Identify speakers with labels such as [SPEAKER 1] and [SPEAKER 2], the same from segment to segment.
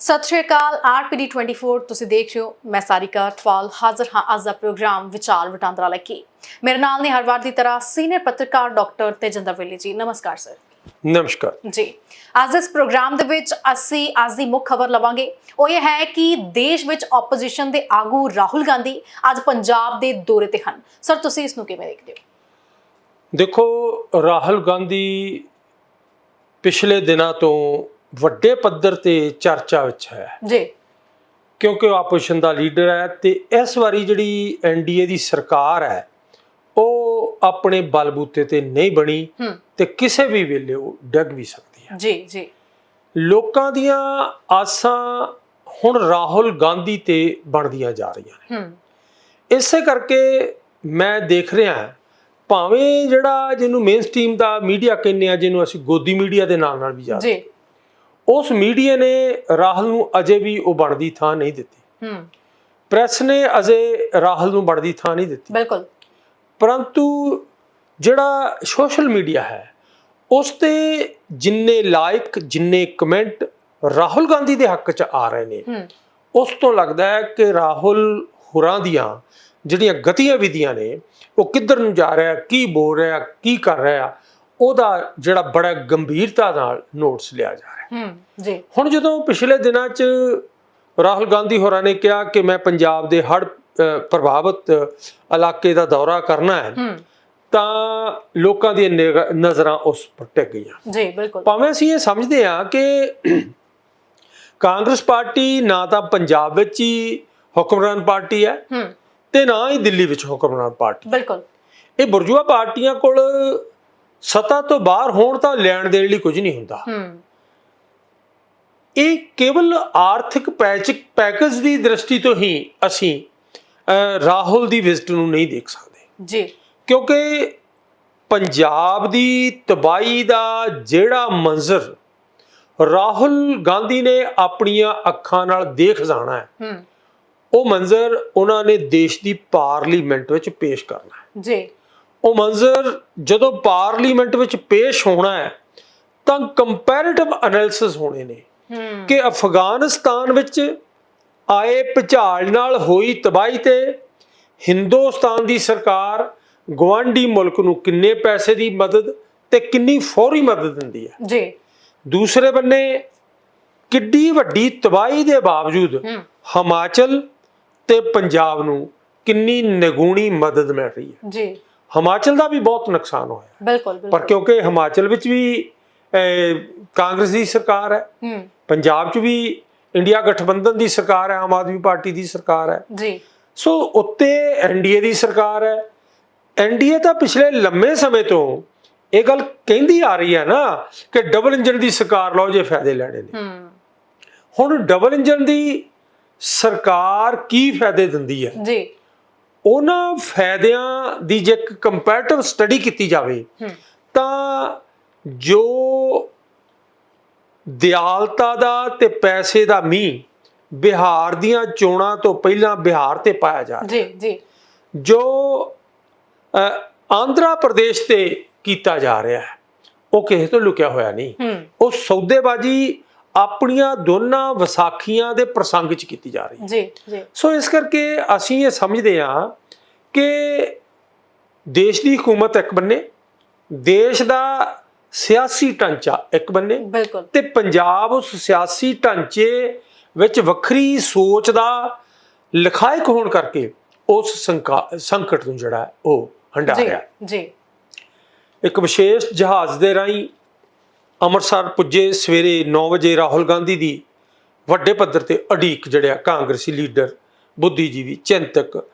[SPEAKER 1] ਸਤਿ ਸ਼੍ਰੀ ਅਕਾਲ ਆਰਪੀਡੀ 24 ਤੁਸੀਂ ਦੇਖ ਰਹੇ ਹੋ ਮੈਂ ਸਾਰਿਕਾ ਅਟਵਾਲ ਹਾਜ਼ਰ ਹਾਂ ਅੱਜ ਦਾ ਪ੍ਰੋਗਰਾਮ ਵਿਚਾਰ ਵਟਾਂਦਰਾ ਲੈ ਕੇ। ਮੇਰੇ ਨਾਲ ਨੇ ਹਰ ਵਾਰ ਦੀ ਤਰ੍ਹਾਂ ਸੀਨੀਅਰ ਪੱਤਰਕਾਰ ਡਾਕਟਰ ਤੇਜਿੰਦਰ ਵੇਲੀ ਜੀ। ਨਮਸਕਾਰ ਸਰ।
[SPEAKER 2] ਨਮਸਕਾਰ।
[SPEAKER 1] ਜੀ ਅੱਜ ਇਸ ਪ੍ਰੋਗਰਾਮ ਦੇ ਵਿੱਚ ਅਸੀਂ ਅੱਜ ਦੀ ਮੁੱਖ ਖਬਰ ਲਵਾਂਗੇ। ਉਹ ਇਹ ਹੈ ਕਿ ਦੇਸ਼ ਵਿੱਚ ਆਪੋਜੀਸ਼ਨ ਦੇ ਆਗੂ ਰਾਹੁਲ ਗਾਂਧੀ ਅੱਜ ਪੰਜਾਬ ਦੇ ਦੌਰੇ ਤੇ ਹਨ। ਸਰ ਤੁਸੀਂ ਇਸ ਨੂੰ ਕਿਵੇਂ ਦੇਖਦੇ ਹੋ?
[SPEAKER 2] ਦੇਖੋ ਰਾਹੁਲ ਗਾਂਧੀ ਪਿਛਲੇ ਦਿਨਾਂ ਤੋਂ ਵੱਡੇ ਪੱਧਰ ਤੇ ਚਰਚਾ ਵਿੱਚ ਹੈ।
[SPEAKER 1] ਜੀ।
[SPEAKER 2] ਕਿਉਂਕਿ ਉਹ ਆਪੋਜੀਸ਼ਨ ਦਾ ਲੀਡਰ ਹੈ ਤੇ ਇਸ ਵਾਰੀ ਜਿਹੜੀ ਐਨਡੀਏ ਦੀ ਸਰਕਾਰ ਹੈ ਉਹ ਆਪਣੇ ਬਲਬੂਤੇ ਤੇ ਨਹੀਂ ਬਣੀ ਤੇ ਕਿਸੇ ਵੀ ਵੇਲੇ ਉਹ ਡਿੱਗ ਵੀ ਸਕਦੀ ਹੈ।
[SPEAKER 1] ਜੀ ਜੀ।
[SPEAKER 2] ਲੋਕਾਂ ਦੀਆਂ ਆਸਾਂ ਹੁਣ ਰਾਹੁਲ ਗਾਂਧੀ ਤੇ ਬਣਦੀਆਂ ਜਾ ਰਹੀਆਂ ਨੇ। ਇਸੇ ਕਰਕੇ ਮੈਂ ਦੇਖ ਰਿਹਾ ਭਾਵੇਂ ਜਿਹੜਾ ਜਿਹਨੂੰ ਮੇਨ ਸਟ੍ਰੀਮ ਦਾ ਮੀਡੀਆ ਕਹਿੰਦੇ ਆ ਜਿਹਨੂੰ ਅਸੀਂ ਗੋਦੀ ਮੀਡੀਆ ਦੇ ਨਾਲ ਨਾਲ ਵੀ ਜਾਣਦੇ
[SPEAKER 1] ਜੀ।
[SPEAKER 2] ਉਸ ਮੀਡੀਆ ਨੇ ਰਾਹੁਲ ਨੂੰ ਅਜੇ ਵੀ ਉਹ ਬਣਦੀ ਥਾਂ ਨਹੀਂ ਦਿੱਤੀ।
[SPEAKER 1] ਹੂੰ।
[SPEAKER 2] ਪ੍ਰੈਸ ਨੇ ਅਜੇ ਰਾਹੁਲ ਨੂੰ ਬਣਦੀ ਥਾਂ ਨਹੀਂ ਦਿੱਤੀ।
[SPEAKER 1] ਬਿਲਕੁਲ।
[SPEAKER 2] ਪਰੰਤੂ ਜਿਹੜਾ ਸੋਸ਼ਲ ਮੀਡੀਆ ਹੈ ਉਸ ਤੇ ਜਿੰਨੇ ਲਾਈਕ ਜਿੰਨੇ ਕਮੈਂਟ ਰਾਹੁਲ ਗਾਂਧੀ ਦੇ ਹੱਕ 'ਚ ਆ ਰਹੇ ਨੇ ਉਸ ਤੋਂ ਲੱਗਦਾ ਹੈ ਕਿ ਰਾਹੁਲ ਹੁਰਾਂ ਦੀਆਂ ਜਿਹੜੀਆਂ ਗਤੀਆਂ ਵਿਧੀਆਂ ਨੇ ਉਹ ਕਿੱਧਰ ਨੂੰ ਜਾ ਰਿਹਾ ਕੀ ਬੋਲ ਰਿਹਾ ਕੀ ਕਰ ਰਿਹਾ ਉਹਦਾ ਜਿਹੜਾ ਬੜਾ ਗੰਭੀਰਤਾ ਨਾਲ ਨੋਟਸ ਲਿਆ ਜਾ ਰਿਹਾ।
[SPEAKER 1] ਹੂੰ ਜੀ।
[SPEAKER 2] ਹੁਣ ਜਦੋਂ ਪਿਛਲੇ ਦਿਨਾਂ 'ਚ ਰਾਹੁਲ ਗਾਂਧੀ ਹੋਰਾਂ ਨੇ ਕਿਹਾ ਕਿ ਮੈਂ ਪੰਜਾਬ ਦੇ ਹੜ੍ਹ ਅ, ਪ੍ਰਭਾਵਿਤ ਇਲਾਕੇ ਦਾ ਦੌਰਾ ਕਰਨਾ ਹੈ ਤਾਂ ਲੋਕਾਂ ਦੀਆਂ ਨਜ਼ਰਾਂ ਉਸ ਪਰ ਟਿਕ ਗਈਆਂ।
[SPEAKER 1] ਜੀ ਬਿਲਕੁਲ।
[SPEAKER 2] ਭਾਵੇਂ ਅਸੀਂ ਇਹ ਸਮਝਦੇ ਹਾਂ ਕਿ ਕਾਂਗਰਸ ਪਾਰਟੀ ਨਾ ਤਾਂ ਪੰਜਾਬ ਵਿੱਚ ਹੀ ਹੁਕਮਰਾਨ ਪਾਰਟੀ ਹੈ
[SPEAKER 1] ਹੂੰ।
[SPEAKER 2] ਤੇ ਨਾ ਹੀ ਦਿੱਲੀ ਵਿੱਚ ਹੁਕਮਰਾਨ ਪਾਰਟੀ।
[SPEAKER 1] ਬਿਲਕੁਲ।
[SPEAKER 2] ਇਹ ਬੁਰਜੂਆ ਪਾਰਟੀਆਂ ਕੋਲ ਸੱਤਾ ਤੋਂ ਬਾਹਰ ਹੋਣ ਤਾਂ ਲੈਣ ਦੇਣ ਲਈ ਕੁਝ ਨਹੀਂ ਹੁੰਦਾ।
[SPEAKER 1] ਹੂੰ।
[SPEAKER 2] ਇਹ ਕੇਵਲ ਆਰਥਿਕ ਪੈਚਿਕ ਪੈਕੇਜ ਦੀ ਦ੍ਰਿਸ਼ਟੀ ਤੋਂ ਹੀ ਅਸੀਂ ਰਾਹੁਲ ਦੀ ਵਿਜ਼ਿਟ ਨੂੰ ਨਹੀਂ ਦੇਖ ਸਕਦੇ।
[SPEAKER 1] ਜੀ।
[SPEAKER 2] ਕਿਉਂਕਿ ਪੰਜਾਬ ਦੀ ਤਬਾਈ ਦਾ ਜਿਹੜਾ ਮੰਜ਼ਰ ਰਾਹੁਲ ਗਾਂਧੀ ਨੇ ਆਪਣੀਆਂ ਅੱਖਾਂ ਨਾਲ ਦੇਖ ਜਾਣਾ ਹੈ।
[SPEAKER 1] ਹੂੰ।
[SPEAKER 2] ਉਹ ਮੰਜ਼ਰ ਉਹਨਾਂ ਨੇ ਦੇਸ਼ ਦੀ ਪਾਰਲੀਮੈਂਟ ਵਿੱਚ ਪੇਸ਼ ਕਰਨਾ ਹੈ।
[SPEAKER 1] ਜੀ।
[SPEAKER 2] ਉਹ ਮੰਜ਼ਰ ਜਦੋਂ ਪਾਰਲੀਮੈਂਟ ਵਿੱਚ ਪੇਸ਼ ਹੋਣਾ ਹੈ ਤਾਂ ਕੰਪੈਰੀਟਿਵ ਐਨਾਲਿਸਿਸ ਹੋਣੇ ਨੇ ਕਿ ਅਫਗਾਨਿਸਤਾਨ ਵਿੱਚ ਆਏ ਭੁਚਾਲ ਨਾਲ ਹੋਈ ਤਬਾਹੀ ਤੇ ਹਿੰਦੁਸਤਾਨ ਦੀ ਸਰਕਾਰ ਗਵਾਂਢੀ ਮੁਲਕ ਨੂੰ ਕਿੰਨੇ ਪੈਸੇ ਦੀ ਮਦਦ ਤੇ ਕਿੰਨੀ ਫੌਰੀ ਮਦਦ ਦਿੰਦੀ ਹੈ।
[SPEAKER 1] ਜੀ।
[SPEAKER 2] ਦੂਸਰੇ ਬੰਨੇ ਕਿੱਡੀ ਵੱਡੀ ਤਬਾਹੀ ਦੇ ਬਾਵਜੂਦ ਹਿਮਾਚਲ ਤੇ ਪੰਜਾਬ ਨੂੰ ਕਿੰਨੀ ਨਿਗੂਣੀ ਮਦਦ ਮਿਲ ਰਹੀ ਹੈ।
[SPEAKER 1] ਜੀ।
[SPEAKER 2] ਹਿਮਾਚਲ ਦਾ ਵੀ ਬਹੁਤ ਨੁਕਸਾਨ ਹੋਇਆ।
[SPEAKER 1] ਬਿਲਕੁਲ
[SPEAKER 2] ਪਰ
[SPEAKER 1] ਬਿਲਕੁਲ
[SPEAKER 2] ਕਿਉਂਕਿ ਹਿਮਾਚਲ ਵਿੱਚ ਵੀ ਕਾਂਗਰਸ ਦੀ ਸਰਕਾਰ ਹੈ। ਪੰਜਾਬ 'ਚ ਵੀ ਇੰਡੀਆ ਗਠਬੰਧਨ ਦੀ ਸਰਕਾਰ ਹੈ ਆਮ ਆਦਮੀ ਪਾਰਟੀ ਦੀ ਸਰਕਾਰ ਹੈ।
[SPEAKER 1] ਜੀ।
[SPEAKER 2] ਸੋ ਉੱਤੇ ਐਨਡੀਏ ਦੀ ਸਰਕਾਰ ਹੈ। ਐਨਡੀਏ ਤਾਂ ਪਿਛਲੇ ਲੰਮੇ ਸਮੇਂ ਤੋਂ ਇਹ ਗੱਲ ਕਹਿੰਦੀ ਆ ਰਹੀ ਹੈ ਨਾ ਕਿ ਡਬਲ ਇੰਜਨ ਦੀ ਸਰਕਾਰ ਲਓ ਜੇ ਫਾਇਦੇ ਲੈਣੇ ਨੇ। ਹੁਣ ਡਬਲ ਇੰਜਨ ਦੀ ਸਰਕਾਰ ਕੀ ਫਾਇਦੇ ਦਿੰਦੀ ਹੈ?
[SPEAKER 1] ਜੀ।
[SPEAKER 2] ਉਹਨਾਂ ਫਾਇਦਿਆਂ ਦੀ ਜੇ ਇੱਕ ਕੰਪੈਰੀਟਿਵ ਸਟੱਡੀ ਕੀਤੀ ਜਾਵੇ ਤਾਂ ਜੋ ਦਿਆਲਤਾ ਦਾ ਤੇ ਪੈਸੇ ਦਾ ਮੀਂਹ ਬਿਹਾਰ ਦੀਆਂ ਚੋਣਾਂ ਤੋਂ ਪਹਿਲਾਂ ਬਿਹਾਰ ਤੇ ਪਾਇਆ ਜਾ ਰਿਹਾ।
[SPEAKER 1] ਜੀ ਜੀ।
[SPEAKER 2] ਜੋ ਅ, ਆਂਧਰਾ ਪ੍ਰਦੇਸ਼ ਤੇ ਕੀਤਾ ਜਾ ਰਿਹਾ ਹੈ ਉਹ ਕਿਸੇ ਤੋਂ ਲੁਕਿਆ ਹੋਇਆ ਨਹੀਂ। ਉਹ ਸੌਦੇਬਾਜ਼ੀ ਆਪਣੀਆਂ ਦੋਨਾਂ ਵਿਸਾਖੀਆਂ ਦੇ ਪ੍ਰਸੰਗ 'ਚ ਕੀਤੀ ਜਾ ਰਹੀ ਹੈ।
[SPEAKER 1] ਜੀ ਜੀ।
[SPEAKER 2] ਸੋ ਇਸ ਕਰਕੇ ਅਸੀਂ ਇਹ ਸਮਝਦੇ ਹਾਂ ਕਿ ਦੇਸ਼ ਦੀ ਹਕੂਮਤ ਇੱਕ ਬੰਨੇ ਦੇਸ਼ ਦਾ ਸਿਆਸੀ ਢਾਂਚਾ ਇੱਕ ਬੰਨੇ
[SPEAKER 1] ਬਿਲਕੁਲ।
[SPEAKER 2] ਤੇ ਪੰਜਾਬ ਉਸ ਸਿਆਸੀ ਢਾਂਚੇ ਵਿੱਚ ਵੱਖਰੀ ਸੋਚ ਦਾ ਲਖਾਇਕ ਹੋਣ ਕਰਕੇ ਉਸ ਸੰਕਾ- ਸੰਕਟ ਨੂੰ ਜਿਹੜਾ ਉਹ ਹੰਡਾ
[SPEAKER 1] ਜੀ
[SPEAKER 2] ਰਿਹਾ।
[SPEAKER 1] ਜੀ।
[SPEAKER 2] ਇੱਕ ਵਿਸ਼ੇਸ਼ ਜਹਾਜ਼ ਦੇ ਰਾਹੀਂ ਅੰਮ੍ਰਿਤਸਰ ਪੁੱਜੇ ਸਵੇਰੇ 9 ਵਜੇ ਰਾਹੁਲ ਗਾਂਧੀ ਦੀ ਵੱਡੇ ਪੱਧਰ ਤੇ ਅਡੀਕ ਜਿਹੜਿਆ ਕਾਂਗਰਸੀ ਲੀਡਰ ਬੁੱਧੀਜੀਵੀ ਚਿੰਤਕ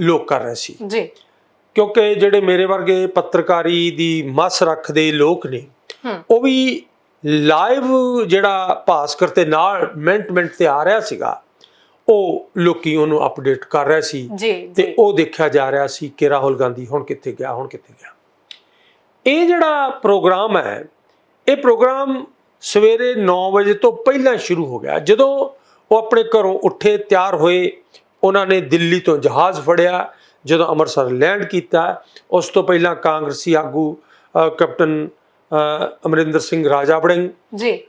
[SPEAKER 2] ਲੋਕ ਕਰ ਰਹੇ ਸੀ।
[SPEAKER 1] ਜੀ।
[SPEAKER 2] ਕਿਉਂਕਿ ਜਿਹੜੇ ਮੇਰੇ ਵਰਗੇ ਪੱਤਰਕਾਰੀ ਦੀ ਮੱਸ ਰੱਖਦੇ ਲੋਕ ਨੇ ਉਹ ਵੀ ਲਾਈਵ ਜਿਹੜਾ ਭਾਸਕਰ ਤੇ ਨਾਲ ਮਿੰਟ ਮਿੰਟ ਤੇ ਆ ਰਿਹਾ ਸੀਗਾ ਉਹ ਲੋਕੀ ਉਹਨੂੰ ਅਪਡੇਟ ਕਰ ਰਹੇ ਸੀ ਤੇ ਉਹ ਦੇਖਿਆ ਜਾ ਰਿਹਾ ਸੀ ਕਿ ਰਾਹੁਲ ਗਾਂਧੀ ਹੁਣ ਕਿੱਥੇ ਗਿਆ ਹੁਣ ਕਿੱਥੇ ਗਿਆ। ਇਹ ਜਿਹੜਾ ਪ੍ਰੋਗਰਾਮ ਹੈ ਇਹ ਪ੍ਰੋਗਰਾਮ ਸਵੇਰੇ 9 ਵਜੇ ਤੋਂ ਪਹਿਲਾਂ ਸ਼ੁਰੂ ਹੋ ਗਿਆ। ਜਦੋਂ ਉਹ ਆਪਣੇ ਘਰੋਂ ਉੱਠੇ ਤਿਆਰ ਹੋਏ ਉਹਨਾਂ ਨੇ ਦਿੱਲੀ ਤੋਂ ਜਹਾਜ਼ ਫੜਿਆ ਜਦੋਂ ਅੰਮ੍ਰਿਤਸਰ ਲੈਂਡ ਕੀਤਾ ਉਸ ਤੋਂ ਪਹਿਲਾਂ ਕਾਂਗਰਸੀ ਆਗੂ ਕੈਪਟਨ ਅਮਰਿੰਦਰ ਸਿੰਘ ਰਾਜਾ ਵੜਿੰਗ
[SPEAKER 1] ਜੀ।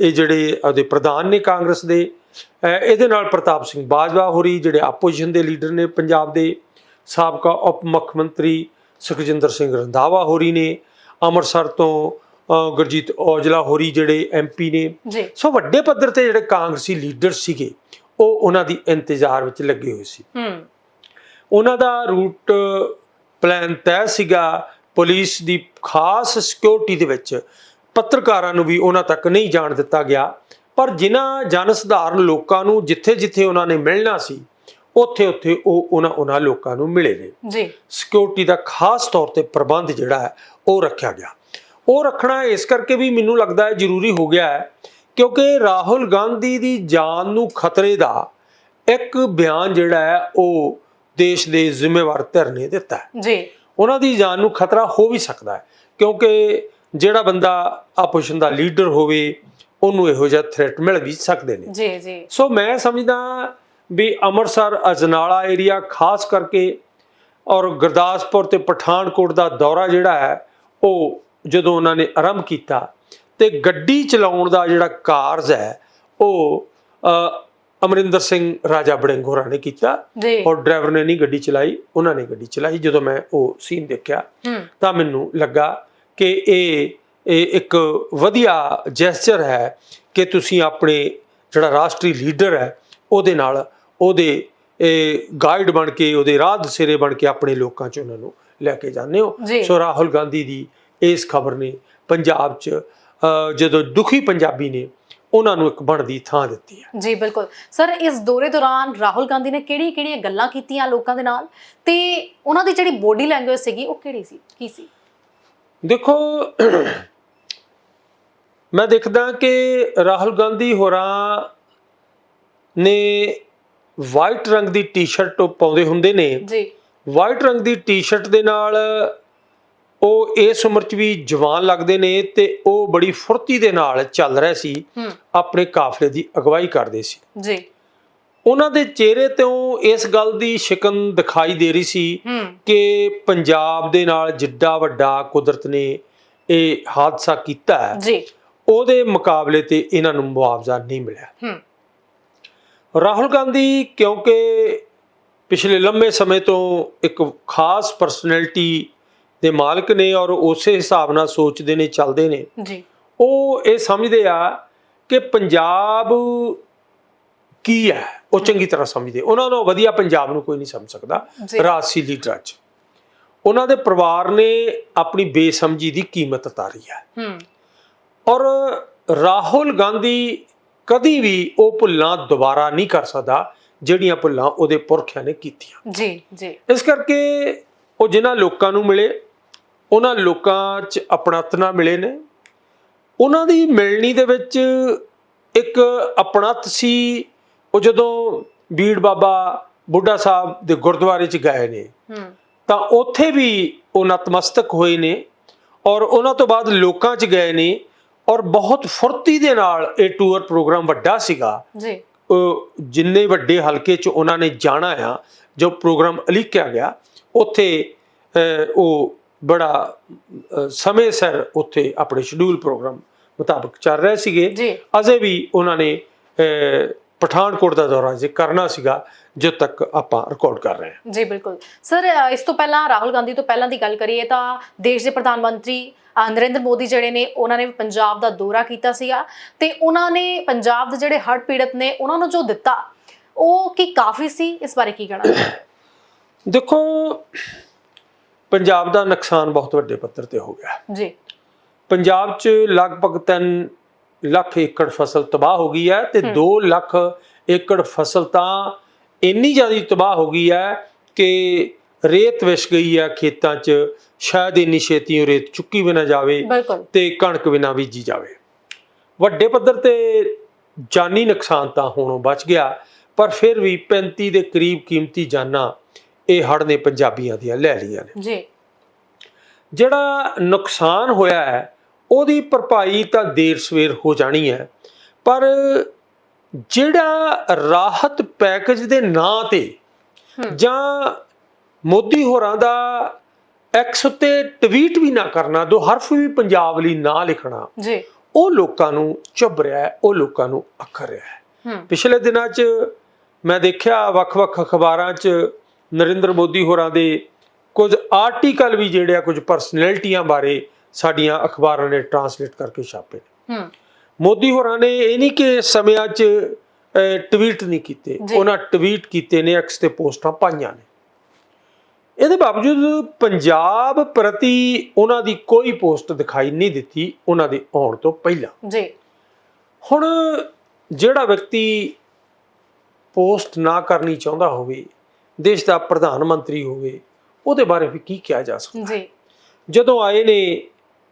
[SPEAKER 2] ਇਹ ਜਿਹੜੇ ਉਹਦੇ ਪ੍ਰਧਾਨ ਨੇ ਕਾਂਗਰਸ ਦੇ ਇਹਦੇ ਨਾਲ ਪ੍ਰਤਾਪ ਸਿੰਘ ਬਾਜਵਾ ਹੋਰੀ ਜਿਹੜੇ ਆਪੋਜੀਸ਼ਨ ਦੇ ਲੀਡਰ ਨੇ ਪੰਜਾਬ ਦੇ ਸਾਬਕਾ ਉਪ ਮੁੱਖ ਮੰਤਰੀ ਸੁਖਜਿੰਦਰ ਸਿੰਘ ਰੰਧਾਵਾ ਹੋਰੀ ਨੇ ਅੰਮ੍ਰਿਤਸਰ ਤੋਂ ਗੁਰਜੀਤ ਔਜਲਾ ਹੋਰੀ ਜਿਹੜੇ ਐਮਪੀ ਨੇ ਸੋ ਵੱਡੇ ਪੱਧਰ ਤੇ ਜਿਹੜੇ ਕਾਂਗਰਸੀ ਲੀਡਰ ਸੀਗੇ ਉਹ ਉਹਨਾਂ ਦੀ ਇੰਤਜ਼ਾਰ ਵਿੱਚ ਲੱਗੇ ਹੋਏ ਸੀ।
[SPEAKER 1] ਹੂੰ।
[SPEAKER 2] ਉਹਨਾਂ ਦਾ ਰੂਟ ਪਲਾਨ ਤੈਅ ਸੀਗਾ ਪੁਲਿਸ ਦੀ ਖਾਸ ਸਿਕਿਉਰਿਟੀ ਦੇ ਵਿੱਚ ਪੱਤਰਕਾਰਾਂ ਨੂੰ ਵੀ ਉਹਨਾਂ ਤੱਕ ਨਹੀਂ ਜਾਣ ਦਿੱਤਾ ਗਿਆ। ਪਰ ਜਿਨ੍ਹਾਂ ਜਨ ਸਧਾਰਨ ਲੋਕਾਂ ਨੂੰ ਜਿੱਥੇ-ਜਿੱਥੇ ਉਹਨਾਂ ਨੇ ਮਿਲਣਾ ਸੀ ਉੱਥੇ-ਉੱਥੇ ਉਹ ਉਹਨਾਂ ਉਹਨਾਂ ਲੋਕਾਂ ਨੂੰ ਮਿਲੇ ਨੇ।
[SPEAKER 1] ਜੀ।
[SPEAKER 2] ਸਿਕਿਉਰਿਟੀ ਦਾ ਖਾਸ ਤੌਰ ਤੇ ਪ੍ਰਬੰਧ ਜਿਹੜਾ ਹੈ ਉਹ ਰੱਖਿਆ ਗਿਆ। ਉਹ ਰੱਖਣਾ ਇਸ ਕਰਕੇ ਵੀ ਮੈਨੂੰ ਲੱਗਦਾ ਹੈ ਜ਼ਰੂਰੀ ਹੋ ਗਿਆ ਹੈ ਕਿਉਂਕਿ ਰਾਹੁਲ ਗਾਂਧੀ ਦੀ ਜਾਨ ਨੂੰ ਖਤਰੇ ਦਾ ਇੱਕ ਬਿਆਨ ਜਿਹੜਾ ਹੈ ਉਹ ਦੇਸ਼ ਦੇ ਜ਼ਿੰਮੇਵਾਰ ਧਿਰ ਨੇ ਦਿੱਤਾ
[SPEAKER 1] ਜੀ।
[SPEAKER 2] ਉਹਨਾਂ ਦੀ ਜਾਨ ਨੂੰ ਖਤਰਾ ਹੋ ਵੀ ਸਕਦਾ ਹੈ ਕਿਉਂਕਿ ਜਿਹੜਾ ਬੰਦਾ ਆਪੋਜੀਸ਼ਨ ਦਾ ਲੀਡਰ ਹੋਵੇ ਉਹਨੂੰ ਇਹੋ ਜਿਹਾ ਥ੍ਰੈਟ ਮਿਲ ਵੀ ਸਕਦੇ ਨੇ।
[SPEAKER 1] ਜੀ ਜੀ।
[SPEAKER 2] ਸੋ ਮੈਂ ਸਮਝਦਾ ਵੀ ਅੰਮ੍ਰਿਤਸਰ ਅਜਨਾਲਾ ਏਰੀਆ ਖਾਸ ਕਰਕੇ ਔਰ ਗੁਰਦਾਸਪੁਰ ਤੇ ਪਠਾਨਕੋਟ ਦਾ ਦੌਰਾ ਜਿਹੜਾ ਹੈ ਉਹ ਜਦੋਂ ਉਹਨਾਂ ਨੇ ਆਰੰਭ ਕੀਤਾ ਤੇ ਗੱਡੀ ਚਲਾਉਣ ਦਾ ਜਿਹੜਾ ਕਾਰਜ ਹੈ ਉਹ ਅਮਰਿੰਦਰ ਸਿੰਘ ਰਾਜਾ ਬੜਿੰਗ ਹੋਰਾਂ ਨੇ ਕੀਤਾ ਔਰ ਡਰਾਈਵਰ ਨੇ ਨਹੀਂ ਗੱਡੀ ਚਲਾਈ ਉਹਨਾਂ ਨੇ ਗੱਡੀ ਚਲਾਈ। ਜਦੋਂ ਮੈਂ ਉਹ ਸੀਨ ਦੇਖਿਆ ਤਾਂ ਮੈਨੂੰ ਲੱਗਾ ਕਿ ਇਹ ਇਹ ਇੱਕ ਵਧੀਆ ਜੈਸਚਰ ਹੈ ਕਿ ਤੁਸੀਂ ਆਪਣੇ ਜਿਹੜਾ ਰਾਸ਼ਟਰੀ ਲੀਡਰ ਹੈ ਉਹਦੇ ਨਾਲ ਉਹਦੇ ਇਹ ਗਾਈਡ ਬਣ ਕੇ ਉਹਦੇ ਰਾਹ ਦਸੇਰੇ ਬਣ ਕੇ ਆਪਣੇ ਲੋਕਾਂ 'ਚ ਉਹਨਾਂ ਨੂੰ ਲੈ ਕੇ ਜਾਂਦੇ ਹੋ। ਸੋ ਰਾਹੁਲ ਗਾਂਧੀ ਦੀ ਇਸ ਖਬਰ ਨੇ ਪੰਜਾਬ 'ਚ ਜਦੋਂ ਦੁਖੀ ਪੰਜਾਬੀ ਨੇ ਉਹਨਾਂ ਨੂੰ ਇੱਕ ਬਣਦੀ ਥਾਂ ਦਿੱਤੀ ਹੈ।
[SPEAKER 1] ਜੀ ਬਿਲਕੁਲ। ਸਰ ਇਸ ਦੌਰੇ ਦੌਰਾਨ ਰਾਹੁਲ ਗਾਂਧੀ ਨੇ ਕਿਹੜੀ ਕਿਹੜੀਆਂ ਗੱਲਾਂ ਕੀਤੀਆਂ ਲੋਕਾਂ ਦੇ ਨਾਲ? ਤੇ ਉਹਨਾਂ ਦੀ ਜਿਹੜੀ ਬੋਡੀ ਲੈਂਗੁਏਜ ਸੀਗੀ ਉਹ ਕਿਹੜੀ ਸੀ? ਕੀ ਸੀ?
[SPEAKER 2] ਦੇਖੋ ਮੈਂ ਦੇਖਦਾ ਕਿ ਰਾਹੁਲ ਗਾਂਧੀ ਹੋਰਾਂ ਨੇ ਵਾਈਟ ਰੰਗ ਦੀ ਟੀ-ਸ਼ਰਟ ਪਾਉਂਦੇ ਹੁੰਦੇ ਨੇ।
[SPEAKER 1] ਜੀ।
[SPEAKER 2] ਵਾਈਟ ਰੰਗ ਦੀ ਟੀ-ਸ਼ਰਟ ਦੇ ਨਾਲ ਉਹ ਇਸ ਉਮਰ 'ਚ ਵੀ ਜਵਾਨ ਲੱਗਦੇ ਨੇ ਤੇ ਉਹ ਬੜੀ ਫੁਰਤੀ ਦੇ ਨਾਲ ਚੱਲ ਰਹੇ ਸੀ ਆਪਣੇ ਕਾਫਲੇ ਦੀ ਅਗਵਾਈ ਕਰਦੇ ਸੀ।
[SPEAKER 1] ਜੀ।
[SPEAKER 2] ਉਹਨਾਂ ਦੇ ਚਿਹਰੇ ਤੋਂ ਇਸ ਗੱਲ ਦੀ ਸ਼ਿਕਨ ਦਿਖਾਈ ਦੇ ਰਹੀ ਸੀ ਕਿ ਪੰਜਾਬ ਦੇ ਨਾਲ ਜਿੱਡਾ ਵੱਡਾ ਕੁਦਰਤ ਨੇ ਇਹ ਹਾਦਸਾ ਕੀਤਾ ਹੈ।
[SPEAKER 1] ਜੀ।
[SPEAKER 2] ਉਹਦੇ ਮੁਕਾਬਲੇ ਤੇ ਇਹਨਾਂ ਨੂੰ ਮੁਆਵਜ਼ਾ ਨਹੀਂ ਮਿਲਿਆ।
[SPEAKER 1] ਹੂੰ।
[SPEAKER 2] ਰਾਹੁਲ ਗਾਂਧੀ ਕਿਉਂਕਿ ਪਿਛਲੇ ਲੰਮੇ ਸਮੇਂ ਤੋਂ ਇੱਕ ਖਾਸ ਪਰਸਨੈਲਿਟੀ ਦੇ ਮਾਲਕ ਨੇ ਔਰ ਉਸੇ ਹਿਸਾਬ ਨਾਲ ਸੋਚਦੇ ਨੇ ਚੱਲਦੇ ਨੇ।
[SPEAKER 1] ਜੀ।
[SPEAKER 2] ਉਹ ਇਹ ਸਮਝਦੇ ਆ ਕਿ ਪੰਜਾਬ ਕੀ ਹੈ? ਉਹ ਚੰਗੀ ਤਰ੍ਹਾਂ ਸਮਝਦੇ। ਉਹਨਾਂ ਨੂੰ ਵਧੀਆ ਪੰਜਾਬ ਨੂੰ ਕੋਈ ਨਹੀਂ ਸਮਝ ਸਕਦਾ। ਰਾਜਸੀ ਲੀਡਰਾਂ 'ਚ। ਉਹਨਾਂ ਦੇ ਪਰਿਵਾਰ ਨੇ ਆਪਣੀ ਬੇਸਮਝੀ ਦੀ ਕੀਮਤ ਉਤਾਰੀ ਹੈ।
[SPEAKER 1] ਹੂੰ।
[SPEAKER 2] ਔਰ ਰਾਹੁਲ ਗਾਂਧੀ ਕਦੀ ਵੀ ਉਹ ਭੁੱਲਾਂ ਦੁਬਾਰਾ ਨਹੀਂ ਕਰ ਸਕਦਾ ਜਿਹੜੀਆਂ ਭੁੱਲਾਂ ਉਹਦੇ ਪੁਰਖਿਆਂ ਨੇ ਕੀਤੀਆਂ।
[SPEAKER 1] ਜੀ ਜੀ।
[SPEAKER 2] ਇਸ ਕਰਕੇ ਉਹ ਜਿਨ੍ਹਾਂ ਲੋਕਾਂ ਨੂੰ ਮਿਲੇ ਉਹਨਾਂ ਲੋਕਾਂ 'ਚ ਆਪਣਾਤਨਾ ਮਿਲੇ ਨੇ। ਉਹਨਾਂ ਦੀ ਮਿਲਣੀ ਦੇ ਵਿੱਚ ਇੱਕ ਆਪਣਤ ਸੀ ਉਹ ਜਦੋਂ ਬੀੜ ਬਾਬਾ ਬੁੱਢਾ ਸਾਹਿਬ ਦੇ ਗੁਰਦੁਆਰੇ 'ਚ ਗਏ ਨੇ ਤਾਂ ਉੱਥੇ ਵੀ ਉਹ ਨਤਮਸਤਕ ਹੋਏ ਨੇ ਔਰ ਉਹਨਾਂ ਤੋਂ ਬਾਅਦ ਲੋਕਾਂ 'ਚ ਗਏ ਨੇ ਔਰ ਬਹੁਤ ਫੁਰਤੀ ਦੇ ਨਾਲ ਇਹ ਟੂਰ ਪ੍ਰੋਗਰਾਮ ਵੱਡਾ ਸੀਗਾ।
[SPEAKER 1] ਜੀ।
[SPEAKER 2] ਉਹ ਜਿੰਨੇ ਵੱਡੇ ਹਲਕੇ 'ਚ ਉਹਨਾਂ ਨੇ ਜਾਣਾ ਆ ਜੋ ਪ੍ਰੋਗਰਾਮ ਅਲੀਕਿਆ ਗਿਆ ਉੱਥੇ ਉਹ ਬੜਾ ਸਮੇਂ ਸਿਰ ਉੱਥੇ ਆਪਣੇ ਸ਼ਡਿਊਲ ਪ੍ਰੋਗਰਾਮ ਮੁਤਾਬਕ ਚੱਲ ਰਹੇ ਸੀਗੇ। ਅਜੇ ਵੀ ਉਹਨਾਂ ਨੇ ਪਠਾਨਕੋਟ ਦਾ ਦੌਰਾ ਜੇ ਕਰਨਾ ਸੀਗਾ ਜਦ ਤੱਕ ਆਪਾਂ ਰਿਕਾਰਡ ਕਰ ਰਹੇ ਹਾਂ।
[SPEAKER 1] ਜੀ ਬਿਲਕੁਲ। ਸਰ ਇਸ ਤੋਂ ਪਹਿਲਾਂ ਰਾਹੁਲ ਗਾਂਧੀ ਤੋਂ ਪਹਿਲਾਂ ਦੀ ਗੱਲ ਕਰੀਏ ਤਾਂ ਦੇਸ਼ ਦੇ ਪ੍ਰਧਾਨ ਮੰਤਰੀ ਨਰਿੰਦਰ ਮੋਦੀ ਜਿਹੜੇ ਨੇ ਉਹਨਾਂ ਨੇ ਪੰਜਾਬ ਦਾ ਦੌਰਾ ਕੀਤਾ ਸੀਗਾ ਤੇ ਉਹਨਾਂ ਨੇ ਪੰਜਾਬ ਦੇ ਜਿਹੜੇ ਹੜ੍ਹ ਪੀੜਤ ਨੇ ਉਹਨਾਂ ਨੂੰ ਜੋ ਦਿੱਤਾ ਉਹ ਕੀ ਕਾਫੀ ਸੀ? ਇਸ ਬਾਰੇ ਕੀ ਕਹਿਣਾ
[SPEAKER 2] ਦੇਖੋ ਪੰਜਾਬ ਦਾ ਨੁਕਸਾਨ ਬਹੁਤ ਵੱਡੇ ਪੱਧਰ ਤੇ ਹੋ ਗਿਆ।
[SPEAKER 1] ਜੀ।
[SPEAKER 2] ਪੰਜਾਬ 'ਚ ਲਗਭਗ 3 ਲੱਖ ਏਕੜ ਫਸਲ ਤਬਾਹ ਹੋ ਗਈ ਹੈ ਤੇ 2 ਲੱਖ ਏਕੜ ਫਸਲ ਤਾਂ ਇੰਨੀ ਜ਼ਿਆਦਾ ਤਬਾਹ ਹੋ ਗਈ ਹੈ ਕਿ ਰੇਤ ਵਿਛ ਗਈ ਹੈ ਖੇਤਾਂ 'ਚ ਸ਼ਾਇਦ ਇੰਨੀ ਛੇਤੀ ਰੇਤ ਚੁੱਕੀ ਵੀ ਨਾ ਜਾਵੇ ਤੇ ਕਣਕ ਵੀ ਨਾ ਬੀਜੀ ਜਾਵੇ। ਵੱਡੇ ਪੱਧਰ ਤੇ ਜਾਨੀ ਨੁਕਸਾਨ ਤਾਂ ਹੋਣੋਂ ਬਚ ਗਿਆ ਪਰ ਫਿਰ ਵੀ 35 ਦੇ ਕਰੀਬ ਕੀਮਤੀ ਜਾਨਾਂ ਇਹ ਹੜ੍ਹ ਨੇ ਪੰਜਾਬੀਆਂ ਦੀਆਂ ਲੈ ਲਈਆਂ ਨੇ।
[SPEAKER 1] ਜੀ।
[SPEAKER 2] ਜਿਹੜਾ ਨੁਕਸਾਨ ਹੋਇਆ ਹੈ ਉਹਦੀ ਭਰਪਾਈ ਤਾਂ ਦੇਰ ਸਵੇਰ ਹੋ ਜਾਣੀ ਹੈ ਪਰ ਜਿਹੜਾ ਰਾਹਤ ਪੈਕੇਜ ਦੇ ਨਾਂ ਤੇ। ਜਾਂ ਮੋਦੀ ਹੋਰਾਂ ਦਾ ਐਕਸ ਉੱਤੇ ਟਵੀਟ ਵੀ ਨਾ ਕਰਨਾ ਦੋ ਹਰਫ ਵੀ ਪੰਜਾਬ ਲਈ ਨਾ ਲਿਖਣਾ
[SPEAKER 1] ਜੀ।
[SPEAKER 2] ਉਹ ਲੋਕਾਂ ਨੂੰ ਚੁੱਭ ਰਿਹਾ ਹੈ ਉਹ ਲੋਕਾਂ ਨੂੰ ਅੱਖਰ ਰਿਹਾ ਹੈ।
[SPEAKER 1] ਹੂੰ।
[SPEAKER 2] ਪਿਛਲੇ ਦਿਨਾਂ 'ਚ ਮੈਂ ਦੇਖਿਆ ਵੱਖ-ਵੱਖ ਅਖਬਾਰਾਂ 'ਚ ਨਰਿੰਦਰ ਮੋਦੀ ਹੋਰਾਂ ਦੇ ਕੁਝ ਆਰਟੀਕਲ ਵੀ ਜਿਹੜੇ ਆ ਕੁਝ ਪਰਸਨੈਲਿਟੀਆਂ ਬਾਰੇ ਸਾਡੀਆਂ ਅਖਬਾਰਾਂ ਨੇ ਟਰਾਂਸਲੇਟ ਕਰਕੇ ਛਾਪੇ ਨੇ।
[SPEAKER 1] ਹੂੰ।
[SPEAKER 2] ਮੋਦੀ ਹੋਰਾਂ ਨੇ ਇਹ ਨਹੀਂ ਕਿ ਸਮਿਆਂ 'ਚ ਟਵੀਟ ਨਹੀਂ ਕੀਤੇ। ਉਹਨਾਂ ਟਵੀਟ ਕੀਤੇ ਨੇ ਐਕਸ ਤੇ ਪੋਸਟਾਂ ਪਾਈਆਂ ਨੇ। ਇਹਦੇ ਬਾਵਜੂਦ ਪੰਜਾਬ ਪ੍ਰਤੀ ਉਹਨਾਂ ਦੀ ਕੋਈ ਪੋਸਟ ਦਿਖਾਈ ਨਹੀਂ ਦਿੱਤੀ ਉਹਨਾਂ ਦੇ ਆਉਣ ਤੋਂ ਪਹਿਲਾਂ।
[SPEAKER 1] ਜੀ।
[SPEAKER 2] ਹੁਣ ਜਿਹੜਾ ਵਿਅਕਤੀ ਪੋਸਟ ਨਾ ਕਰਨੀ ਚਾਹੁੰਦਾ ਹੋਵੇ ਦੇਸ਼ ਦਾ ਪ੍ਰਧਾਨ ਮੰਤਰੀ ਹੋਵੇ ਉਹਦੇ ਬਾਰੇ ਵੀ ਕੀ ਕਿਹਾ ਜਾ ਸਕਦਾ?
[SPEAKER 1] ਜੀ।
[SPEAKER 2] ਜਦੋਂ ਆਏ ਨੇ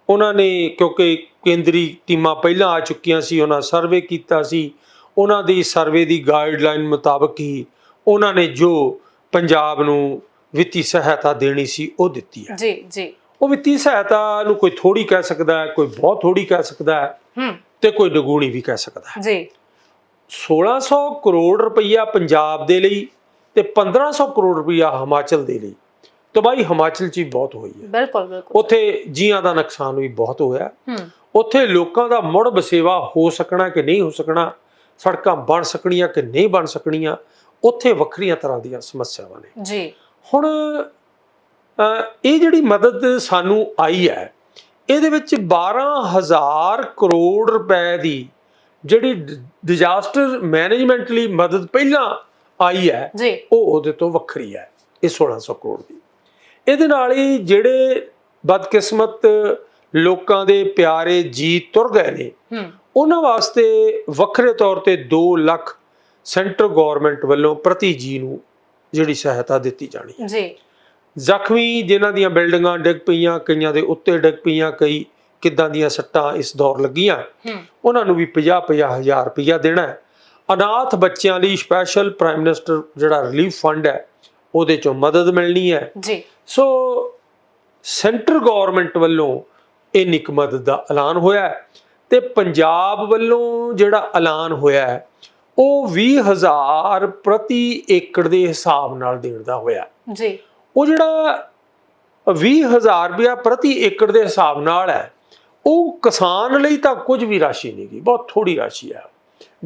[SPEAKER 2] ਉਹਨਾਂ ਨੇ ਕਿਉਂਕਿ ਕੇਂਦਰੀ ਟੀਮਾਂ ਪਹਿਲਾਂ ਆ ਚੁੱਕੀਆਂ ਸੀ ਉਹਨਾਂ ਸਰਵੇ ਕੀਤਾ ਸੀ ਉਹਨਾਂ ਦੀ ਸਰਵੇ ਦੀ ਗਾਈਡਲਾਈਨ ਮੁਤਾਬਕ ਹੀ ਉਹਨਾਂ ਨੇ ਜੋ ਪੰਜਾਬ ਨੂੰ ਵਿੱਤੀ ਸਹਾਇਤਾ ਦੇਣੀ ਸੀ ਉਹ ਦਿੱਤੀ ਹੈ।
[SPEAKER 1] ਜੀ ਜੀ।
[SPEAKER 2] ਉਹ ਵਿੱਤੀ ਸਹਾਇਤਾ ਨੂੰ ਕੋਈ ਥੋੜੀ ਕਹਿ ਸਕਦਾ ਹੈ ਕੋਈ ਬਹੁਤ ਥੋੜੀ ਕਹਿ ਸਕਦਾ ਹੈ
[SPEAKER 1] ਹੂੰ।
[SPEAKER 2] ਤੇ ਕੋਈ ਦੁਗਣੀ ਵੀ ਕਹਿ ਸਕਦਾ ਹੈ।
[SPEAKER 1] ਜੀ।
[SPEAKER 2] 1600 ਕਰੋੜ ਰੁਪਈਆ ਪੰਜਾਬ ਦੇ ਲਈ ਤੇ 1500 ਕਰੋੜ ਰੁਪਈਆ ਹਿਮਾਚਲ ਦੇ ਲਈ। ਤਬਾਹੀ ਹਿਮਾਚਲ 'ਚ ਹੀ ਬਹੁਤ ਹੋਈ ਹੈ।
[SPEAKER 1] ਬਿਲਕੁਲ ਬਿਲਕੁਲ।
[SPEAKER 2] ਉੱਥੇ ਜੀਆਂ ਦਾ ਨੁਕਸਾਨ ਵੀ ਬਹੁਤ ਹੋਇਆ।
[SPEAKER 1] ਹੂੰ।
[SPEAKER 2] ਉੱਥੇ ਲੋਕਾਂ ਦਾ ਮੁੜ ਬਸੇਵਾ ਹੋ ਸਕਣਾ ਕਿ ਨਹੀਂ ਹੋ ਸਕਣਾ ਸੜਕਾਂ ਬਣ ਸਕਣੀਆਂ ਕਿ ਨਹੀਂ ਬਣ ਸਕਣੀਆਂ ਉੱਥੇ ਵੱਖਰੀਆਂ ਤਰ੍ਹਾਂ ਦੀਆਂ ਸਮੱਸਿਆਵਾਂ ਨੇ।
[SPEAKER 1] ਜੀ।
[SPEAKER 2] ਹੁਣ ਇਹ ਜਿਹੜੀ ਮਦਦ ਸਾਨੂੰ ਆਈ ਹੈ ਇਹਦੇ ਵਿੱਚ 12000 ਕਰੋੜ ਰੁਪਏ ਦੀ ਜਿਹੜੀ ਡਿਜ਼ਾਸਟਰ ਮੈਨੇਜਮੈਂਟ ਲਈ ਮਦਦ ਪਹਿਲਾਂ ਆਈ ਹੈ
[SPEAKER 1] ਜੀ।
[SPEAKER 2] ਉਹ ਉਹਦੇ ਤੋਂ ਵੱਖਰੀ ਹੈ ਇਹ 1600 ਕਰੋੜ ਦੀ। ਇਹਦੇ ਨਾਲ ਹੀ ਜਿਹੜੇ ਬਦਕਿਸਮਤ ਲੋਕਾਂ ਦੇ ਪਿਆਰੇ ਜੀ ਤੁਰ ਗਏ ਨੇ ਉਹਨਾਂ ਵਾਸਤੇ ਵੱਖਰੇ ਤੌਰ ਤੇ 2 ਲੱਖ ਸੈਂਟਰ ਗਵਰਨਮੈਂਟ ਵੱਲੋਂ ਪ੍ਰਤੀ ਜੀ ਨੂੰ ਜਿਹੜੀ ਸਹਾਇਤਾ ਦਿੱਤੀ ਜਾਣੀ ਹੈ।
[SPEAKER 1] ਜੀ।
[SPEAKER 2] ਜ਼ਖਮੀ ਜਿਨ੍ਹਾਂ ਦੀਆਂ ਬਿਲਡਿੰਗਾਂ ਡਿੱਗ ਪਈਆਂ ਕਈਆਂ ਦੇ ਉੱਤੇ ਡਿੱਗ ਪਈਆਂ ਕਈ ਕਿੱਦਾਂ ਦੀਆਂ ਸੱਟਾਂ ਇਸ ਦੌਰ ਲੱਗੀਆਂ ਉਹਨਾਂ ਨੂੰ ਵੀ 50-50 ਹਜ਼ਾਰ ਰੁਪਇਆ ਦੇਣਾ ਹੈ। ਅਨਾਥ ਬੱਚਿਆਂ ਲਈ ਸਪੈਸ਼ਲ ਪ੍ਰਾਈਮ ਮਿਨਿਸਟਰ ਜਿਹੜਾ ਰਿਲੀਫ ਫੰਡ ਹੈ ਉਹਦੇ ਚੋਂ ਮਦਦ ਮਿਲਣੀ ਹੈ।
[SPEAKER 1] ਜੀ।
[SPEAKER 2] ਸੋ ਸੈਂਟਰ ਗਵਰਨਮੈਂਟ ਵੱਲੋਂ ਇਹ ਨਿਕ ਮਦਦ ਦਾ ਐਲਾਨ ਹੋਇਆ ਤੇ ਪੰਜਾਬ ਵੱਲੋਂ ਜਿਹੜਾ ਐਲਾਨ ਹੋਇਆ ਉਹ 20000 ਪ੍ਰਤੀ ਏਕੜ ਦੇ ਹਿਸਾਬ ਨਾਲ ਦੇਣ ਦਾ ਹੋਇਆ
[SPEAKER 1] ਜੀ।
[SPEAKER 2] ਉਹ ਜਿਹੜਾ 20000 ਰੁਪਇਆ ਪ੍ਰਤੀ ਏਕੜ ਦੇ ਹਿਸਾਬ ਨਾਲ ਹੈ ਉਹ ਕਿਸਾਨ ਲਈ ਤਾਂ ਕੁਝ ਵੀ ਰਾਸ਼ੀ ਨਹੀਂ ਗੀ ਬਹੁਤ ਥੋੜੀ ਰਾਸ਼ੀ ਹੈ।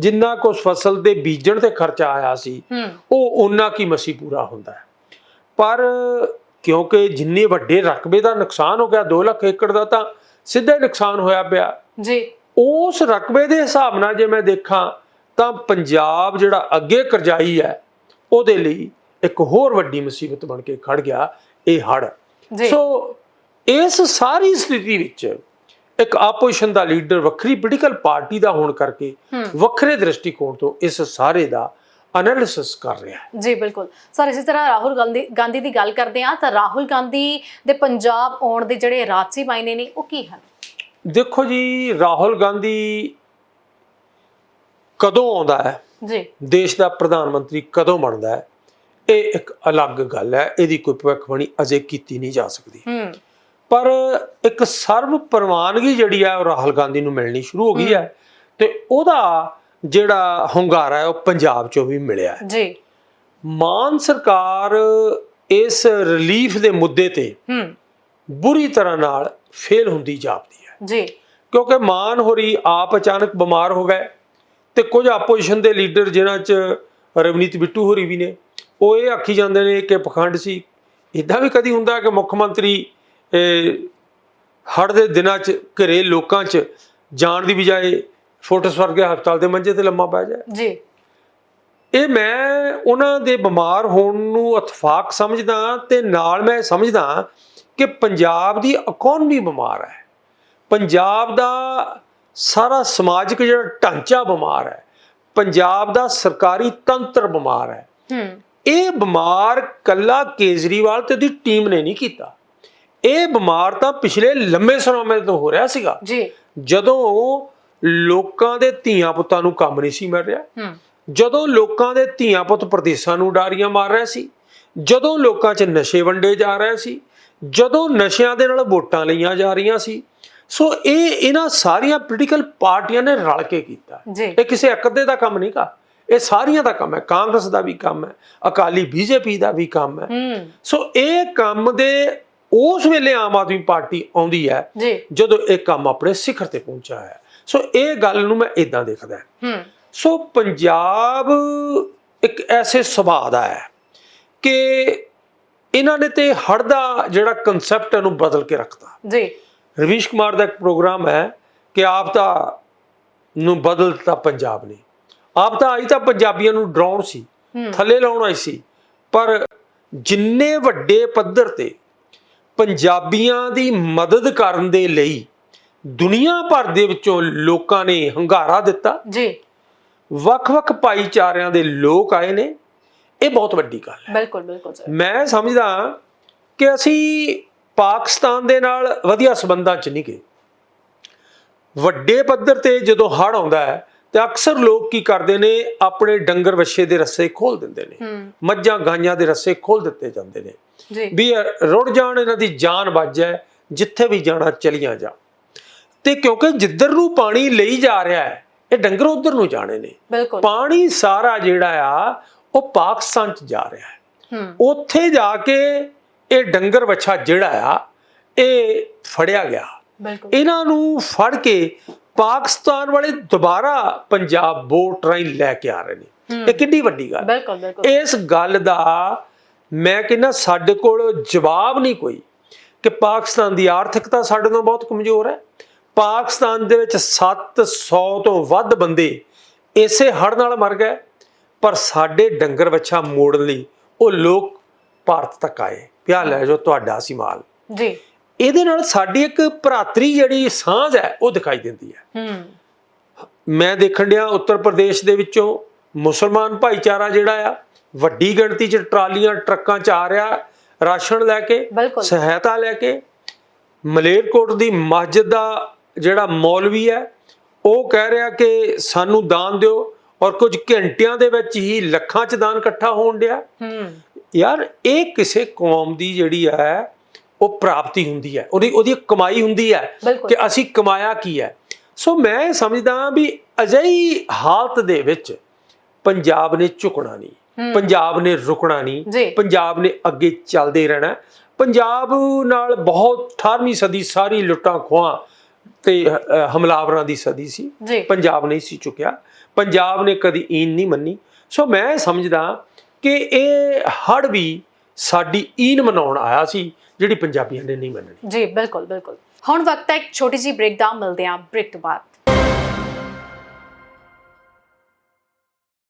[SPEAKER 2] ਜਿੰਨਾ ਕੁ ਫਸਲ ਦੇ ਬੀਜਣ ਤੇ ਖਰਚਾ ਆਇਆ ਸੀ ਉਹ ਉਹਨਾਂ ਕੀ ਮਸੀ ਪੂਰਾ ਹੁੰਦਾ ਹੈ। ਪਰ ਕਿਉਂਕਿ ਜਿੰਨੇ ਵੱਡੇ ਰਕਬੇ ਦਾ ਨੁਕਸਾਨ ਹੋ ਗਿਆ 2 ਲੱਖ ਏਕੜ ਦਾ ਤਾਂ ਸਿੱਧਾ ਨੁਕਸਾਨ ਹੋਇਆ ਪਿਆ।
[SPEAKER 1] ਜੀ।
[SPEAKER 2] ਉਸ ਰਕਬੇ ਦੇ ਹਿਸਾਬ ਨਾਲ ਜੇ ਮੈਂ ਦੇਖਾਂ ਤਾਂ ਪੰਜਾਬ ਜਿਹੜਾ ਅੱਗੇ ਕਰਜ਼ਾਈ ਹੈ ਉਹਦੇ ਲਈ ਇੱਕ ਹੋਰ ਵੱਡੀ ਮੁਸੀਬਤ ਬਣ ਕੇ ਖੜ ਗਿਆ ਇਹ ਹੜ ਸੋ ਇਸ ਸਾਰੀ ਸਥਿਤੀ ਵਿੱਚ ਇੱਕ ਆਪੋਜੀਸ਼ਨ ਦਾ ਲੀਡਰ ਵੱਖਰੀ ਪੋਲੀਟੀਕਲ ਪਾਰਟੀ ਦਾ ਹੋਣ ਕਰਕੇ ਵੱਖਰੇ ਦ੍ਰਿਸ਼ਟੀਕੋਣ ਤੋਂ ਇਸ ਸਾਰੇ ਦਾ ਐਨਾਲਿਸਿਸ ਕਰ ਰਿਹਾ ਹੈ।
[SPEAKER 1] ਜੀ ਬਿਲਕੁਲ। ਸਰ ਇਸੇ ਤਰ੍ਹਾਂ ਰਾਹੁਲ ਗਾਂਧੀ ਦੀ ਗੱਲ ਕਰਦੇ ਹਾਂ ਤਾਂ ਰਾਹੁਲ ਗਾਂਧੀ ਦੇ ਪੰਜਾਬ ਆਉਣ ਦੇ ਜਿਹੜੇ ਰਾਜਸੀ ਮਾਇਨੇ ਨੇ ਉਹ ਕੀ ਹਨ?
[SPEAKER 2] ਦੇਖੋ ਜੀ ਰਾਹੁਲ ਗਾਂਧੀ ਕਦੋਂ ਆਉਂਦਾ ਹੈ?
[SPEAKER 1] ਜੀ।
[SPEAKER 2] ਦੇਸ਼ ਦਾ ਪ੍ਰਧਾਨ ਮੰਤਰੀ ਕਦੋਂ ਬਣਦਾ ਹੈ? ਇਹ ਇੱਕ ਅਲੱਗ ਗੱਲ ਹੈ ਇਹਦੀ ਕੋਈ ਭਵਿੱਖਬਾਣੀ ਅਜੇ ਕੀਤੀ ਨਹੀਂ ਜਾ ਸਕਦੀ।
[SPEAKER 1] ਹੂੰ।
[SPEAKER 2] ਪਰ ਇੱਕ ਸਰਵ ਪ੍ਰਵਾਨਗੀ ਜਿਹੜੀ ਹੈ ਉਹ ਰਾਹੁਲ ਗਾਂਧੀ ਨੂੰ ਮਿਲਣੀ ਸ਼ੁਰੂ ਹੋ ਗਈ ਹੈ। ਤੇ ਉਹਦਾ ਜਿਹੜਾ ਹੁੰਗਾਰਾ ਹੈ ਉਹ ਪੰਜਾਬ ਚੋਂ ਵੀ ਮਿਲਿਆ ਹੈ।
[SPEAKER 1] ਜੀ।
[SPEAKER 2] ਮਾਨ ਸਰਕਾਰ ਇਸ ਰਿਲੀਫ ਦੇ ਮੁੱਦੇ ਤੇ
[SPEAKER 1] ਹੂੰ।
[SPEAKER 2] ਬੁਰੀ ਤਰ੍ਹਾਂ ਨਾਲ ਫੇਲ ਹੁੰਦੀ ਜਾਪਦੀ ਹੈ।
[SPEAKER 1] ਜੀ।
[SPEAKER 2] ਕਿਉਂਕਿ ਮਾਨ ਹੋਰੀ ਆਪ ਅਚਾਨਕ ਬਿਮਾਰ ਹੋ ਗਏ ਤੇ ਕੁਝ ਆਪੋਜੀਸ਼ਨ ਦੇ ਲੀਡਰ ਜਿਨ੍ਹਾਂ 'ਚ ਰਵਨੀਤ ਬਿੱਟੂ ਹੋਰੀ ਵੀ ਨੇ ਉਹ ਇਹ ਆਖੀ ਜਾਂਦੇ ਨੇ ਕਿ ਪਖੰਡ ਸੀ। ਇਦਾਂ ਵੀ ਕਦੀ ਹੁੰਦਾ ਕਿ ਮੁੱਖ ਮੰਤਰੀ ਹੜ ਦੇ ਦਿਨਾਂ 'ਚ ਘਰੇ ਲੋਕਾਂ 'ਚ ਜਾਣ ਦੀ ਬਜਾਏ ਫੋਰਟਸ ਵਰਗੇ ਹਸਪਤਾਲ ਦੇ ਮੰਜੇ ਤੇ ਲੰਮਾ ਪੈ ਜਾਏ।
[SPEAKER 1] ਜੀ।
[SPEAKER 2] ਇਹ ਮੈਂ ਉਹਨਾਂ ਦੇ ਬਿਮਾਰ ਹੋਣ ਨੂੰ ਇਤਫਾਕ ਸਮਝਦਾ ਤੇ ਨਾਲ ਮੈਂ ਸਮਝਦਾ ਕਿ ਪੰਜਾਬ ਦੀ ਇਕਨੋਮੀ ਬਿਮਾਰ ਹੈ। ਪੰਜਾਬ ਦਾ ਸਾਰਾ ਸਮਾਜਿਕ ਜਿਹੜਾ ਢਾਂਚਾ ਬਿਮਾਰ ਹੈ। ਪੰਜਾਬ ਦਾ ਸਰਕਾਰੀ ਤੰਤਰ ਬਿਮਾਰ ਹੈ।
[SPEAKER 1] ਹੂੰ।
[SPEAKER 2] ਇਹ ਬਿਮਾਰ ਕੱਲਾ ਕੇਜਰੀਵਾਲ ਤੇ ਉਹਦੀ ਟੀਮ ਨੇ ਨਹੀਂ ਕੀਤਾ। ਇਹ ਬਿਮਾਰ ਤਾਂ ਪਿਛਲੇ ਲੰਮੇ ਸਮੇਂ ਤੋਂ ਹੋ ਰਿਹਾ ਸੀਗਾ।
[SPEAKER 1] ਜੀ।
[SPEAKER 2] ਜਦੋਂ ਲੋਕਾਂ ਦੇ ਧੀਆਂ ਪੁੱਤਾਂ ਨੂੰ ਕੰਮ ਨਹੀਂ ਸੀ ਮਿਲ ਰਿਹਾ ਜਦੋਂ ਲੋਕਾਂ ਦੇ ਧੀਆਂ ਪੁੱਤ ਪ੍ਰਦੇਸਾਂ ਨੂੰ ਡਾਰੀਆਂ ਮਾਰ ਰਿਹਾ ਸੀ ਜਦੋਂ ਲੋਕਾਂ 'ਚ ਨਸ਼ੇ ਵੰਡੇ ਜਾ ਰਹੇ ਸੀ ਜਦੋਂ ਨਸ਼ਿਆਂ ਦੇ ਨਾਲ ਵੋਟਾਂ ਲਈਆਂ ਜਾ ਰਹੀਆਂ ਸੀ ਸੋ ਇਹ ਇਹਨਾਂ ਸਾਰੀਆਂ ਪੋਲੀਟੀਕਲ ਪਾਰਟੀਆਂ ਨੇ ਰਲ ਕੇ ਕੀਤਾ। ਇਹ ਕਿਸੇ ਅੱਧੇ ਦਾ ਕੰਮ ਨਹੀਂ ਕਾ ਇਹ ਸਾਰੀਆਂ ਦਾ ਕੰਮ ਹੈ ਕਾਂਗਰਸ ਦਾ ਵੀ ਕੰਮ ਹੈ ਅਕਾਲੀ ਬੀਜੇਪੀ ਦਾ ਵੀ ਕੰਮ ਹੂੰ। ਸੋ ਇਹ ਕੰਮ ਦੇ ਉਸ ਵੇਲੇ ਆਮ ਆਦਮੀ ਪਾਰਟੀ ਆਉਂਦੀ ਹੈ ਜਦੋਂ ਇਹ ਕੰਮ ਆਪਣੇ ਸਿਖਰ ਤੇ ਪਹੁੰਚਿਆ ਹੈ। ਸੋ ਇਹ ਗੱਲ ਨੂੰ ਮੈਂ ਇਦਾਂ ਦੇਖਦਾ
[SPEAKER 1] ਹੂੰ।
[SPEAKER 2] ਸੋ ਪੰਜਾਬ ਇੱਕ ਐਸੇ ਸੁਭਾਅ ਦਾ ਹੈ ਕਿ ਇਹਨਾਂ ਨੇ ਤੇ ਹੜ ਦਾ ਜਿਹੜਾ ਕਨਸੈਪਟ ਨੂੰ ਬਦਲ ਕੇ ਰੱਖਤਾ।
[SPEAKER 1] ਜੀ।
[SPEAKER 2] ਰਵੀਸ਼ ਕੁਮਾਰ ਦਾ ਇੱਕ ਪ੍ਰੋਗਰਾਮ ਹੈ ਕਿ ਆਪਦਾ ਨੂੰ ਬਦਲਤਾ ਪੰਜਾਬ ਨੇ। ਆਪਦਾ ਆਈ ਤਾਂ ਪੰਜਾਬੀਆਂ ਨੂੰ ਡਰਾਉਣ ਸੀ ਥੱਲੇ ਲਾਉਣ ਆਈ ਸੀ ਪਰ ਜਿੰਨੇ ਵੱਡੇ ਪੱਧਰ ਤੇ ਪੰਜਾਬੀਆਂ ਦੀ ਮਦਦ ਕਰਨ ਦੇ ਲਈ ਦੁਨੀਆ ਭਰ ਦੇ ਵਿੱਚੋਂ ਲੋਕਾਂ ਨੇ ਹੰਗਾਰਾ ਦਿੱਤਾ।
[SPEAKER 1] ਜੀ।
[SPEAKER 2] ਵੱਖ-ਵੱਖ ਭਾਈਚਾਰਿਆਂ ਦੇ ਲੋਕ ਆਏ ਨੇ। ਇਹ ਬਹੁਤ ਵੱਡੀ ਗੱਲ ਹੈ।
[SPEAKER 1] ਬਿਲਕੁਲ ਬਿਲਕੁਲ ਸਰ।
[SPEAKER 2] ਮੈਂ ਸਮਝਦਾ ਕਿ ਅਸੀਂ ਪਾਕਿਸਤਾਨ ਦੇ ਨਾਲ ਵਧੀਆ ਸਬੰਧਾਂ 'ਚ ਨਹੀਂ ਗਏ। ਵੱਡੇ ਪੱਧਰ ਤੇ ਜਦੋਂ ਹੜ ਆਉਂਦਾ ਹੈ ਤੇ ਅਕਸਰ ਲੋਕ ਕੀ ਕਰਦੇ ਨੇ ਆਪਣੇ ਡੰਗਰ ਵੱਛੇ ਦੇ ਰੱਸੇ ਖੋਲ ਦਿੰਦੇ ਨੇ। ਮੱਝਾਂ ਗਾਈਆਂ ਦੇ ਰੱਸੇ ਖੋਲ ਦਿੱਤੇ ਜਾਂਦੇ ਨੇ।
[SPEAKER 1] ਜੀ।
[SPEAKER 2] ਵੀ ਰੁੜ ਜਾਣ ਇਹਨਾਂ ਦੀ ਜਾਨ ਬਚ ਜਾਏ ਜਿੱਥੇ ਵੀ ਜਾਣਾ ਚਲੀਆਂ ਜਾ ਤੇ ਕਿਉਂਕਿ ਜਿੱਧਰ ਨੂੰ ਪਾਣੀ ਲਈ ਜਾ ਰਿਹਾ ਹੈ ਇਹ ਡੰਗਰ ਉਧਰ ਨੂੰ ਜਾਣੇ ਨੇ। ਪਾਣੀ ਸਾਰਾ ਜਿਹੜਾ ਆ ਉਹ ਪਾਕਿਸਤਾਨ ਚ ਜਾ ਰਿਹਾ ਹੈ। ਉੱਥੇ ਜਾ ਕੇ ਇਹ ਡੰਗਰ ਵੱਛਾ ਜਿਹੜਾ ਆ ਇਹ ਫੜਿਆ ਗਿਆ। ਇਹਨਾਂ ਨੂੰ ਫੜ ਕੇ ਪਾਕਿਸਤਾਨ ਵਾਲੇ ਦੁਬਾਰਾ ਪੰਜਾਬ ਬੋਟ ਰਾਹੀਂ ਲੈ ਕੇ ਆ ਰਹੇ ਨੇ। ਇਹ ਕਿੰਨੀ ਵੱਡੀ ਗੱਲ
[SPEAKER 1] ਬਿਲਕੁਲ ਬਿਲਕੁਲ।
[SPEAKER 2] ਇਸ ਗੱਲ ਦਾ ਮੈਂ ਕਹਿੰਦਾ ਸਾਡੇ ਕੋਲ ਜਵਾਬ ਨਹੀਂ ਕੋਈ ਕਿ ਪਾਕਿਸਤਾਨ ਦੀ ਆਰਥਿਕਤਾ ਸਾਡੇ ਨਾਲੋਂ ਬਹੁਤ ਕਮਜ਼ੋਰ ਹੈ। ਪਾਕਿਸਤਾਨ ਦੇ ਵਿੱਚ 700 ਤੋਂ ਵੱਧ ਬੰਦੇ ਇਸੇ ਹੜ੍ਹ ਨਾਲ ਮਰ ਗਏ ਪਰ ਸਾਡੇ ਡੰਗਰ ਵੱਛਾ ਮੋੜਨ ਲਈ ਉਹ ਲੋਕ ਭਾਰਤ ਤੱਕ ਆਏ। ਪਿਆ ਲੈ ਜੋ ਤੁਹਾਡਾ ਸੀ ਮਾਲ।
[SPEAKER 1] ਜੀ।
[SPEAKER 2] ਇਹਦੇ ਨਾਲ ਸਾਡੀ ਇੱਕ ਭਰਾਤਰੀ ਜਿਹੜੀ ਸਾਂਝ ਹੈ ਉਹ ਦਿਖਾਈ ਦਿੰਦੀ ਹੈ।
[SPEAKER 1] ਹੂੰ।
[SPEAKER 2] ਮੈਂ ਦੇਖਣ ਡਿਆ ਉੱਤਰ ਪ੍ਰਦੇਸ਼ ਦੇ ਵਿੱਚੋਂ ਮੁਸਲਮਾਨ ਭਾਈਚਾਰਾ ਜਿਹੜਾ ਆ ਵੱਡੀ ਗਿਣਤੀ 'ਚ ਟਰਾਲੀਆਂ ਟਰੱਕਾਂ 'ਚ ਆ ਰਿਹਾ ਰਾਸ਼ਨ ਲੈ ਕੇ ਸਹਾਇਤਾ ਲੈ ਕੇ। ਮਲੇਰਕੋਟ ਦੀ ਮਸਜਿਦ ਦਾ ਜਿਹੜਾ ਮੌਲਵੀ ਹੈ ਉਹ ਕਹਿ ਰਿਹਾ ਕਿ ਸਾਨੂੰ ਦਾਨ ਦਿਓ ਔਰ ਕੁਝ ਘੰਟਿਆਂ ਦੇ ਵਿੱਚ ਹੀ ਲੱਖਾਂ 'ਚ ਦਾਨ ਇਕੱਠਾ ਹੋਣ ਡਿਆ।
[SPEAKER 1] ਹੂੰ।
[SPEAKER 2] ਯਾਰ ਇਹ ਕਿਸੇ ਕੌਮ ਦੀ ਜਿਹੜੀ ਹੈ ਉਹ ਪ੍ਰਾਪਤੀ ਹੁੰਦੀ ਹੈ ਉਹਦੀ ਉਹਦੀ ਕਮਾਈ ਹੁੰਦੀ ਹੈ ਕਿ ਅਸੀਂ ਕਮਾਇਆ ਕੀ ਹੈ। ਸੋ ਮੈਂ ਸਮਝਦਾ ਵੀ ਅਜਿਹੀ ਹਾਲਤ ਦੇ ਵਿੱਚ ਪੰਜਾਬ ਨੇ ਝੁਕਣਾ ਨਹੀਂ। ਪੰਜਾਬ ਨੇ ਰੁਕਣਾ ਨਹੀਂ ਪੰਜਾਬ ਨੇ ਅੱਗੇ ਚੱਲਦੇ ਰਹਿਣਾ। ਪੰਜਾਬ ਨਾਲ ਬਹੁਤ 18ਵੀਂ ਸਦੀ ਸਾਰੀ ਲੁੱਟਾਂ ਖੋਹਾਂ ਤੇ ਹਮਲਾਵਰਾਂ ਦੀ ਸਦੀ ਸੀ। ਪੰਜਾਬ ਨਹੀਂ ਸੀ ਚੁੱਕਿਆ ਪੰਜਾਬ ਨੇ ਕਦੀ ਈਨ ਨਹੀਂ ਮੰਨੀ। ਸੋ ਮੈਂ ਸਮਝਦਾ ਕਿ ਇਹ ਹੜ ਵੀ ਸਾਡੀ ਈਨ ਮਨਾਉਣ ਆਇਆ ਸੀ। ਜਿਹੜੀ ਪੰਜਾਬੀਆਂ ਨੇ ਨਹੀਂ ਮੰਨਣੀ।
[SPEAKER 1] ਜੀ, ਬਿਲਕੁਲ ਬਿਲਕੁਲ। ਹੁਣ ਵਕਤ ਹੈ, ਇੱਕ ਛੋਟੀ ਜੀ ਬ੍ਰੇਕ ਦਾ, ਮਿਲਦੇ ਹਾਂ ਬ੍ਰੇਕ ਤੋਂ ਬਾਅਦ।